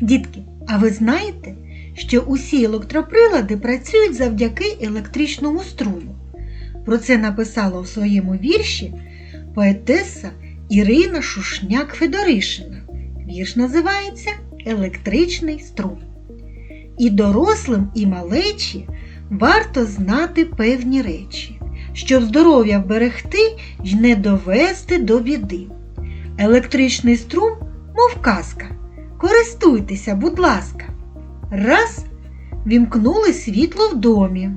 Дітки, а ви знаєте, що усі електроприлади працюють завдяки електричному струму? Про це написала у своєму вірші поетеса Ірина Шушняк-Федоришина. Вірш називається Електричний струм. І дорослим, і малечі варто знати певні речі, щоб здоров'я вберегти й не довести до біди. Електричний струм, мов казка. Користуйтеся, будь ласка. Раз вімкнули світло в домі.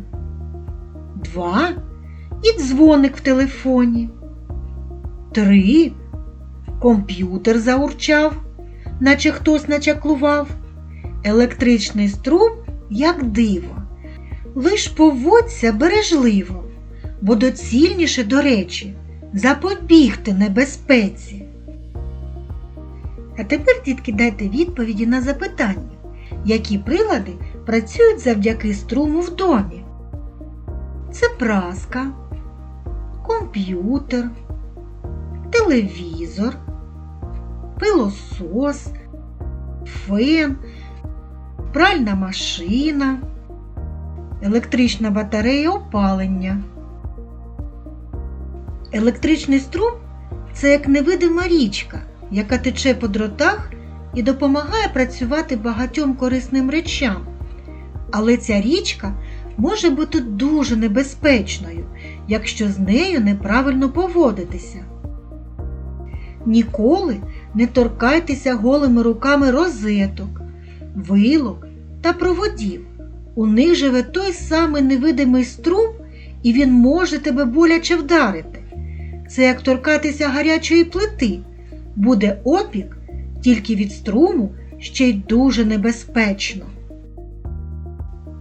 Два і дзвоник в телефоні. Три комп'ютер заурчав, наче хтось начаклував. Електричний струм, як диво. Лиш поводься бережливо, бо доцільніше, до речі, запобігти небезпеці. А тепер, дітки, дайте відповіді на запитання, які прилади працюють завдяки струму в домі. Це праска, комп'ютер, телевізор, пилосос, фен, пральна машина, електрична батарея опалення. Електричний струм це як невидима річка, яка тече по дротах і допомагає працювати багатьом корисним речам. Але ця річка може бути дуже небезпечною, якщо з нею неправильно поводитися. Ніколи не торкайтеся голими руками розеток, вилок та проводів. У них живе той самий невидимий струм, і він може тебе боляче вдарити. Це як торкатися гарячої плити. Буде опік тільки від струму ще й дуже небезпечно.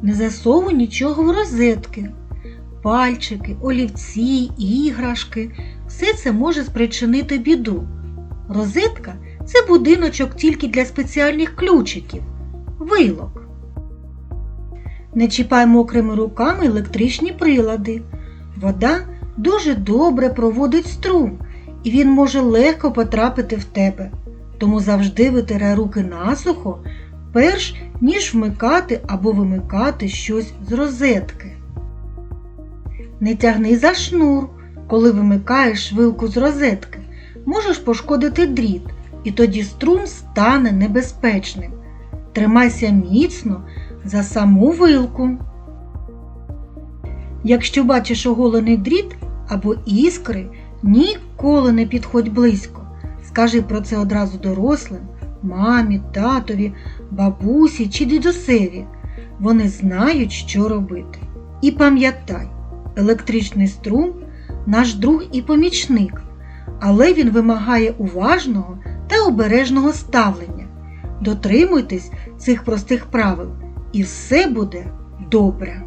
Не засовуй нічого в розетки. Пальчики, олівці, іграшки все це може спричинити біду. Розетка це будиночок тільки для спеціальних ключиків, вилок. Не чіпай мокрими руками електричні прилади. Вода дуже добре проводить струм, і він може легко потрапити в тебе. Тому завжди витирай руки насухо, перш ніж вмикати або вимикати щось з розетки. Не тягни за шнур, коли вимикаєш вилку з розетки. Можеш пошкодити дріт, і тоді струм стане небезпечним. Тримайся міцно за саму вилку. Якщо бачиш оголений дріт або іскри, ніколи не підходь близько. Скажи про це одразу дорослим, мамі, татові, бабусі чи дідусеві. Вони знають, що робити. І пам'ятай, електричний струм наш друг і помічник, але він вимагає уважного та обережного ставлення. Дотримуйтесь цих простих правил, і все буде добре.